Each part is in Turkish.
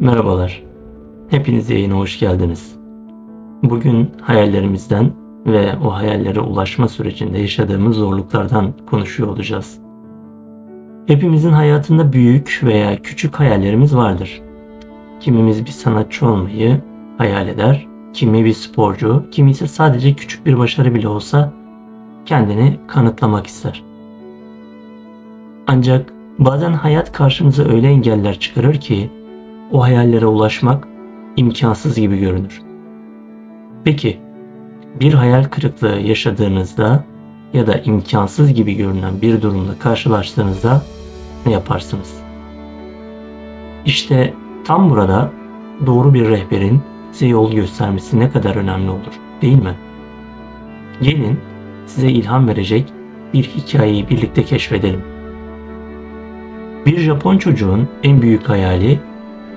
Merhabalar. Hepiniz yayına hoş geldiniz. Bugün hayallerimizden ve o hayallere ulaşma sürecinde yaşadığımız zorluklardan konuşuyor olacağız. Hepimizin hayatında büyük veya küçük hayallerimiz vardır. Kimimiz bir sanatçı olmayı hayal eder, kimi bir sporcu, kimi ise sadece küçük bir başarı bile olsa kendini kanıtlamak ister. Ancak bazen hayat karşımıza öyle engeller çıkarır ki o hayallere ulaşmak imkansız gibi görünür. Peki bir hayal kırıklığı yaşadığınızda ya da imkansız gibi görünen bir durumla karşılaştığınızda ne yaparsınız? İşte tam burada doğru bir rehberin size yol göstermesi ne kadar önemli olur, değil mi? Gelin size ilham verecek bir hikayeyi birlikte keşfedelim. Bir Japon çocuğun en büyük hayali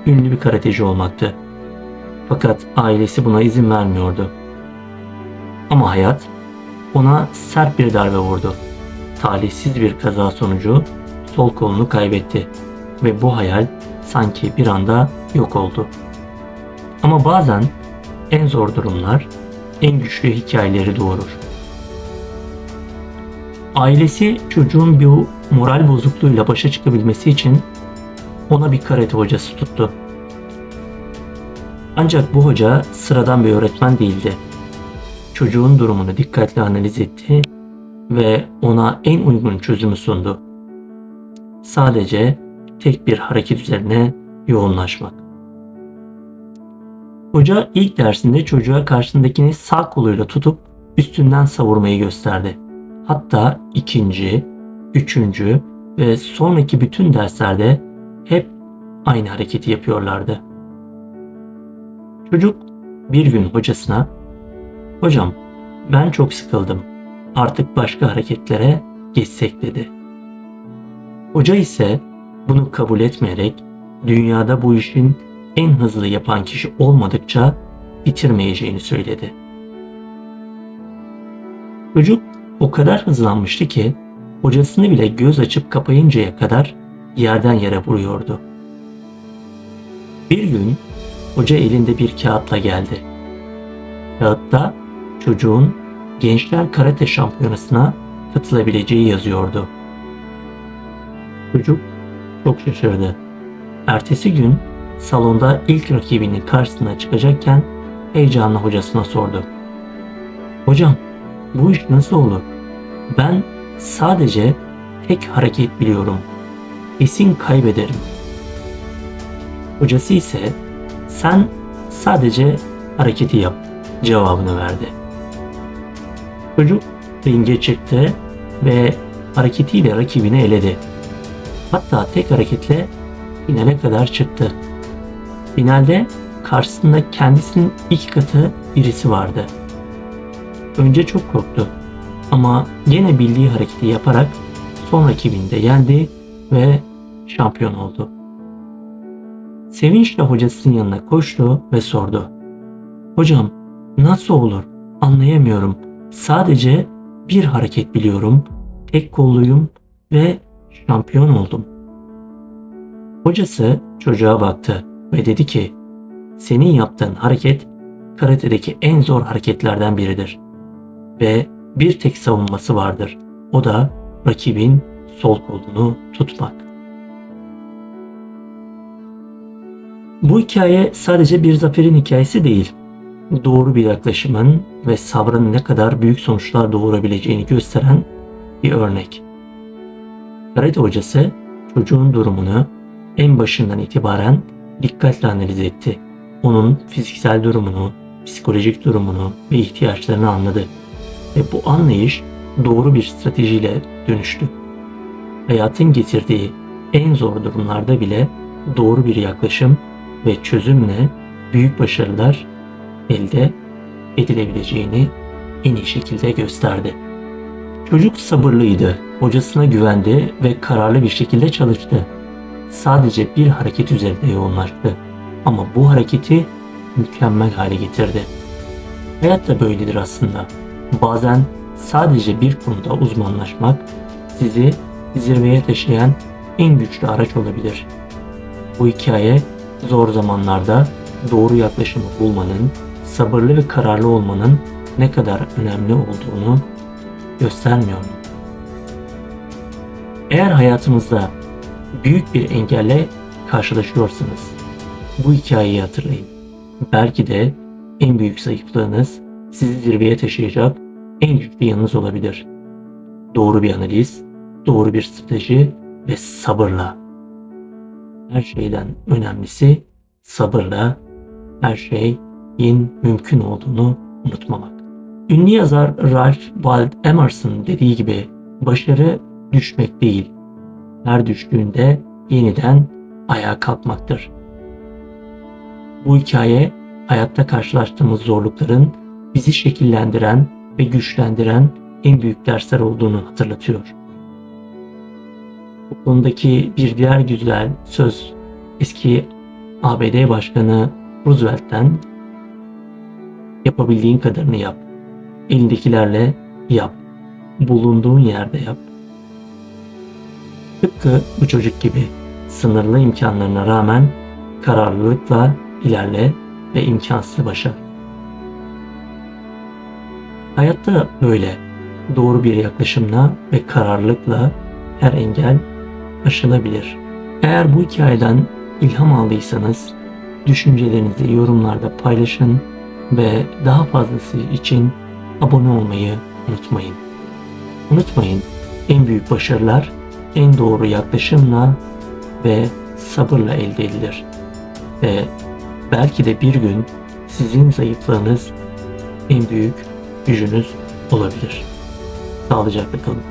ünlü bir karateci olmaktı. Fakat ailesi buna izin vermiyordu. Ama hayat ona sert bir darbe vurdu. Talihsiz bir kaza sonucu sol kolunu kaybetti ve bu hayal sanki bir anda yok oldu. Ama bazen en zor durumlar en güçlü hikayeleri doğurur. Ailesi çocuğun bu moral bozukluğuyla başa çıkabilmesi için ona bir karate hocası tuttu. Ancak bu hoca sıradan bir öğretmen değildi. Çocuğun durumunu dikkatle analiz etti ve ona en uygun çözümü sundu. Sadece tek bir hareket üzerine yoğunlaşmak. Hoca ilk dersinde çocuğa karşısındakini sağ koluyla tutup üstünden savurmayı gösterdi. Hatta ikinci, üçüncü ve sonraki bütün derslerde hep aynı hareketi yapıyorlardı. Çocuk bir gün hocasına "Hocam, ben çok sıkıldım. Artık başka hareketlere geçsek." dedi. Hoca ise bunu kabul etmeyerek dünyada bu işin en hızlı yapan kişi olmadıkça bitirmeyeceğini söyledi. Çocuk o kadar hızlanmıştı ki hocasını bile göz açıp kapayıncaya kadar yerden yere vuruyordu. Bir gün hoca elinde bir kağıtla geldi. Kağıtta çocuğun gençler karate şampiyonasına katılabileceği yazıyordu. Çocuk çok şaşırdı. Ertesi gün salonda ilk rakibinin karşısına çıkacakken heyecanla hocasına sordu. Hocam bu iş nasıl olur? Ben sadece tek hareket biliyorum. Kesin kaybederim. Hocası ise sen sadece hareketi yap cevabını verdi. Çocuk ringe çıktı ve hareketiyle rakibini eledi. Hatta tek hareketle finale kadar çıktı. Finalde karşısında kendisinin iki katı birisi vardı. Önce çok korktu ama yine bildiği hareketi yaparak son rakibini de yendi ve şampiyon oldu. Sevinçle hocasının yanına koştu ve sordu. Hocam nasıl olur anlayamıyorum. Sadece bir hareket biliyorum, tek kolluyum ve şampiyon oldum. Hocası çocuğa baktı ve dedi ki senin yaptığın hareket karate'deki en zor hareketlerden biridir. Ve bir tek savunması vardır. O da rakibin sol kolunu tutmak. Bu hikaye sadece bir zaferin hikayesi değil. Doğru bir yaklaşımın ve sabrın ne kadar büyük sonuçlar doğurabileceğini gösteren bir örnek. Karate hocası çocuğun durumunu en başından itibaren dikkatle analiz etti. Onun fiziksel durumunu, psikolojik durumunu ve ihtiyaçlarını anladı. Ve bu anlayış doğru bir stratejiyle dönüştü. Hayatın getirdiği en zor durumlarda bile doğru bir yaklaşım ve çözümle büyük başarılar elde edilebileceğini en iyi şekilde gösterdi. Çocuk sabırlıydı, hocasına güvendi ve kararlı bir şekilde çalıştı. Sadece bir hareket üzerinde yoğunlaştı ama bu hareketi mükemmel hale getirdi. Hayat da böyledir aslında. Bazen sadece bir konuda uzmanlaşmak sizi zirveye taşıyan en güçlü araç olabilir. Bu hikaye Zor zamanlarda doğru yaklaşımı bulmanın, sabırlı ve kararlı olmanın ne kadar önemli olduğunu göstermiyor mu? Eğer hayatınızda büyük bir engelle karşılaşıyorsanız bu hikayeyi hatırlayın. Belki de en büyük zayıflığınız sizi zirveye taşıyacak en güçlü yanınız olabilir. Doğru bir analiz, doğru bir strateji ve sabırla. Her şeyden önemlisi sabırla her şeyin mümkün olduğunu unutmamak. Ünlü yazar Ralph Waldo Emerson dediği gibi başarı düşmek değil, her düştüğünde yeniden ayağa kalkmaktır. Bu hikaye hayatta karşılaştığımız zorlukların bizi şekillendiren ve güçlendiren en büyük dersler olduğunu hatırlatıyor. Bu bir diğer güzel söz eski ABD Başkanı Roosevelt'ten yapabildiğin kadarını yap. Elindekilerle yap. Bulunduğun yerde yap. Tıpkı bu çocuk gibi sınırlı imkanlarına rağmen kararlılıkla ilerle ve imkansızı başar. Hayatta böyle doğru bir yaklaşımla ve kararlılıkla her engel aşılabilir. Eğer bu hikayeden ilham aldıysanız düşüncelerinizi yorumlarda paylaşın ve daha fazlası için abone olmayı unutmayın. Unutmayın en büyük başarılar en doğru yaklaşımla ve sabırla elde edilir. Ve belki de bir gün sizin zayıflığınız en büyük gücünüz olabilir. Sağlıcakla kalın.